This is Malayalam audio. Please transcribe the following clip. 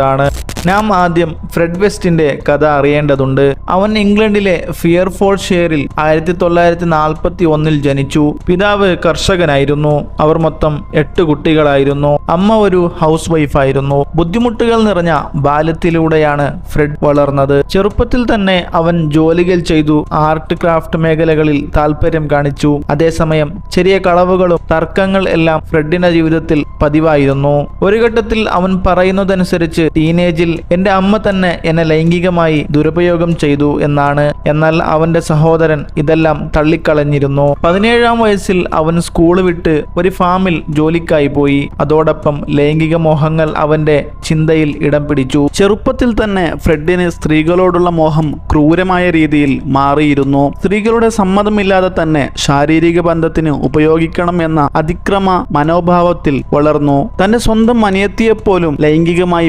ആണ് നാം ആദ്യം ഫ്രെഡ് വെസ്റ്റിന്റെ കഥ അറിയേണ്ടതുണ്ട്. അവൻ ഇംഗ്ലണ്ടിലെ ഫിയർഫോർഡ്ഷെയറിൽ ആയിരത്തി തൊള്ളായിരത്തി നാൽപ്പത്തി ഒന്നിൽ ജനിച്ചു. പിതാവ് കർഷകനായിരുന്നു. അവർ മൊത്തം എട്ട് കുട്ടികളായിരുന്നു. അമ്മ ഒരു ഹൗസ് വൈഫായിരുന്നു ബുദ്ധിമുട്ടുകൾ നിറഞ്ഞ ബാല്യത്തിലൂടെയാണ് ഫ്രെഡ് വളർന്നത്. ചെറുപ്പത്തിൽ തന്നെ അവൻ ജോലികൾ ചെയ്തു. ആർട്ട് ക്രാഫ്റ്റ് മേഖലകളിൽ താല്പര്യം കാണിച്ചു. അതേസമയം ചെറിയ കളവുകളും തർക്കങ്ങൾ എല്ലാം ഫ്രെഡിന്റെ ജീവിതത്തിൽ പതിവായിരുന്നു. ഒരു ഘട്ടത്തിൽ അവൻ പറയുന്നതനുസരിച്ച് ടീനേജിൽ എന്റെ അമ്മ തന്നെ എന്നെ ലൈംഗികമായി ദുരുപയോഗം ചെയ്തു എന്നാണ്. എന്നാൽ അവന്റെ സഹോദരൻ ഇതെല്ലാം തള്ളിക്കളഞ്ഞിരുന്നു. പതിനേഴാം വയസ്സിൽ അവൻ സ്കൂൾ വിട്ട് ഒരു ഫാമിൽ ജോലിക്കായി പോയി. അതോടൊപ്പം ലൈംഗിക മോഹങ്ങൾ അവന്റെ ചിന്തയിൽ ഇടം പിടിച്ചു. ചെറുപ്പത്തിൽ തന്നെ ഫ്രെഡിന് സ്ത്രീകളോടുള്ള മോഹം ക്രൂരമായ രീതിയിൽ മാറിയിരുന്നു. സ്ത്രീകളുടെ സമ്മതമില്ലാതെ തന്നെ ശാരീരിക ബന്ധത്തിന് ഉപയോഗിക്കണം എന്ന അതിക്രമ മനോഭാവത്തിൽ വളർന്നു. തന്റെ സ്വന്തം അനിയത്തിയെപ്പോലും ലൈംഗികമായി